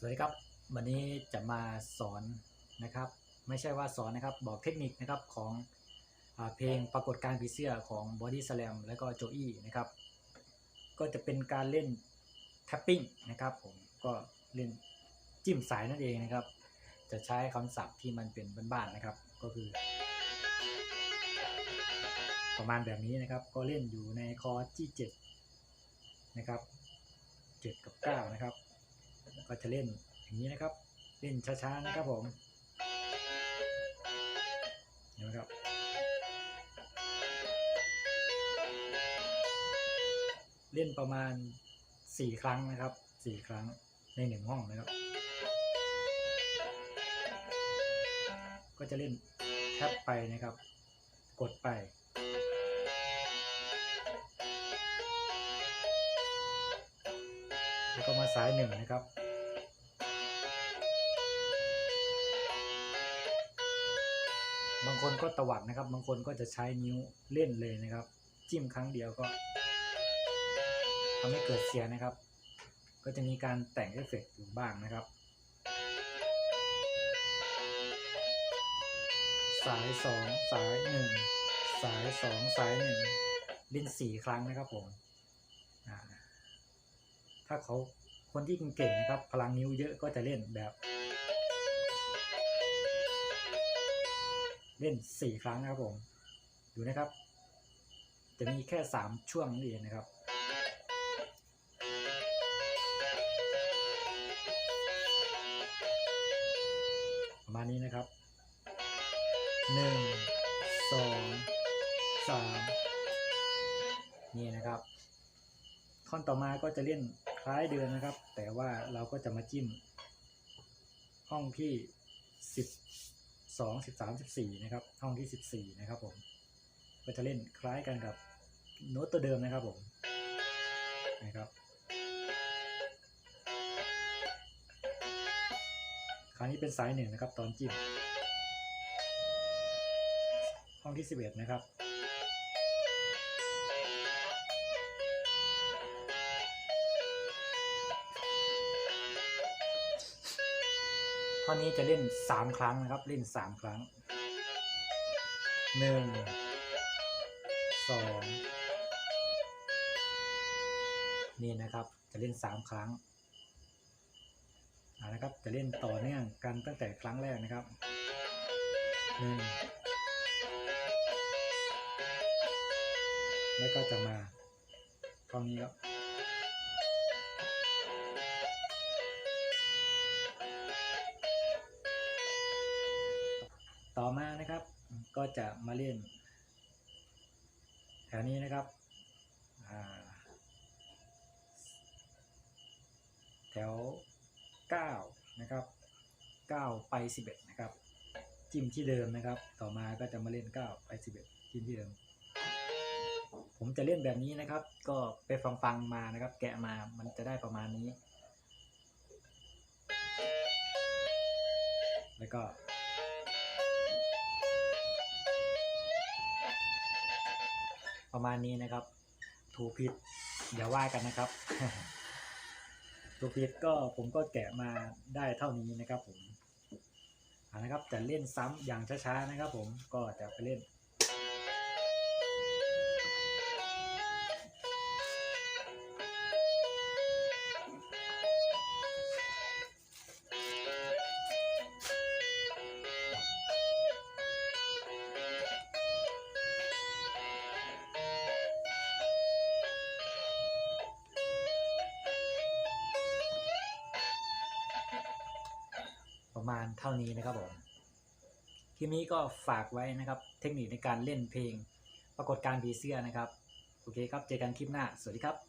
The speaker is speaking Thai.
สวัสดีครับ วันนี้จะมาสอนนะครับ ไม่ใช่ว่าสอนนะครับ บอกเทคนิคนะครับของอเพลงปรากฏการผีเสื้อของ Body Slam และก็โจอี้นะครับ ก็จะเป็นการเล่นแท็ปปิ้งนะครับผมก็เล่นจิ้มสายนั่นเองนะครับ จะใช้คำศัพท์ที่มันเป็นบ้านๆนะครับ ก็คือ ประมาณแบบนี้นะครับ ก็เล่นอยู่ในคอร์ดที่7นะครับ 7 กับ 9 นะครับ ก็จะเล่นอย่างนี้นะครับ เล่นช้าๆนะครับผมเห็นไหมครับเล่นประมาณ 4 ครั้งนะครับ 4 ครั้งในหนึ่งห้องนะครับ ก็จะเล่นแท็บไปนะครับ กดไปแล้วก็มาสายหนึ่งนะครับ บางคนก็ตวัดนะครับ บางคนก็จะใช้นิ้วเล่นเลยนะครับ จิ้มครั้งเดียวก็ทำให้เกิดเสียงนะครับ ก็จะมีการแต่งเอฟเฟกต์อยู่บ้างนะครับ สายสองสายหนึ่งสายสองสายหนึ่งเล่นสี่ครั้งนะครับผมถ้าเขาคนที่เก่งๆนะครับ พลังนิ้วเยอะก็จะเล่นแบบ เล่นสี่ครั้งนะครับผม ดูนะครับ จะมีแค่สามช่วงนั่เองนะครับประมาณนี้นะครับหนึ่งสองสามนี่นะครับท่อนต่อมาก็จะเล่นคล้ายเดิมนะครับ แต่ว่าเราก็จะมาจิ้ม ห้องที่สิบ สองสิบสามสิบสี่นะครับ ห้องที่สิบสี่นะครับผมก็จะเล่นคล้ายกันกับโน้ตตัวเดิมนะครับผมนะครับคราวนี้เป็นสายหนึ่งนะครับ ตอนจิ้มห้องที่สิบเอ็ดนะครับ ท่อนนี้จะเล่นสามครั้งนะครับ เล่นสามครั้งหนึ่งสองนี่นะครับ จะเล่นสามครั้งนะครับ จะเล่นต่อเนื่องกันตั้งแต่ครั้งแรกนะครับหนึ่งแล้วก็จะมาตรงนี้ครับ อมานะครับ ก็จะมาเล่นแถวนี้นะครับแถว 9 นะครับ 9 ไป 11 นะครับ จิ้มที่เดิมนะครับ ต่อมาก็จะมาเล่น 9 ไป 11 จิ้มที่เดิม ผมจะเล่นแบบนี้นะครับ ก็ไปฟังฟังๆมานะครับ แกะมามันจะได้ประมาณนี้ แล้วก็ ประมาณนี้นะครับ ถูกผิดอย่าว่ากันนะครับ ถูกผิดก็ผมก็แกะมาได้เท่านี้นะครับผมนะครับจะเล่นซ้ำอย่างช้าๆนะครับ ผมก็จะไปเล่น มาณเท่านี้นะครับผมคลิปนี้ก็ฝากไว้นะครับ เทคนิคในการเล่นเพลง ปรากฏการผีเสื้อนะครับ โอเคครับ เจอกันคลิปหน้า สวัสดีครับ